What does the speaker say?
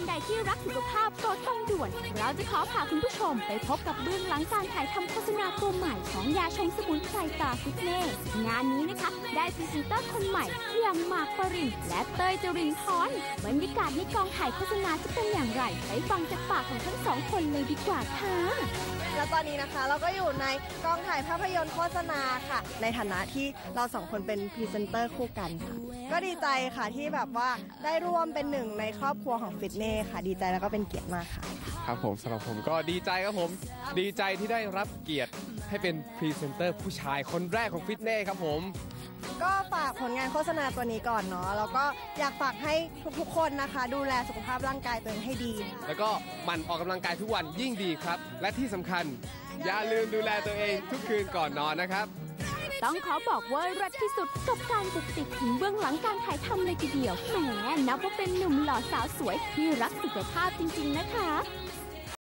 านใดที่รักสุขภาพก็ต้องด่วน เราจะขอพาคุณผู้ชมไปพบกับเบื้องหลังการถ่ายทำโฆษณาตัวใหม่ของยาชงสมุนไพรตาฟิตเนสงานนี้นะคะ ได้พรีเซนเตอร์คนใหม่อย่างหมากปรินและเต้ยจรินทร์บรรากาศในกองถ่ายโฆษณาจะเป็นอย่างไรไปฟังจากปากของทั้งสองคนเลยดีกว่าค่ะ แล้วตอนนี้นะคะเราก็อยู่ในกองถ่ายภาพยนตร์โฆษณาค่ะ ในฐานะที่เราสองคนเป็นพรีเซนเตอร์คู่กันค่ะ ก็ดีใจค่ะที่แบบว่าได้ร่วมเป็นหนึ่งในครอบครัวของฟิตเน่ค่ะ ดีใจแล้วก็เป็นเกียรติมากค่ะ ครับผมสำหรับผมก็ดีใจครับผม ดีใจที่ได้รับเกียรติให้เป็นพรีเซนเตอร์ผู้ชายคนแรกของฟิตเน่ครับผมก็ฝากผลงานโฆษณาตัวนี้ก่อนเนาะแล้วก็อยากฝากให้ทุกๆคนนะคะ ดูแลสุขภาพร่างกายตัวเองให้ดี แล้วก็หมันออกกำลังกายทุกวันยิ่งดีครับ และที่สำคัญ อย่าลืมดูแลตัวเองทุกคืนก่อนนอนนะครับ ต้องขอบอกว่ารัดที่สุดกับการบุกติดถึงเบื้องหลังการถ่ายทำเลยทีเดียวแหมนับว่าเป็นหนุ่มหล่อสาวสวยที่รักสุขภาพจริง ๆ นะคะ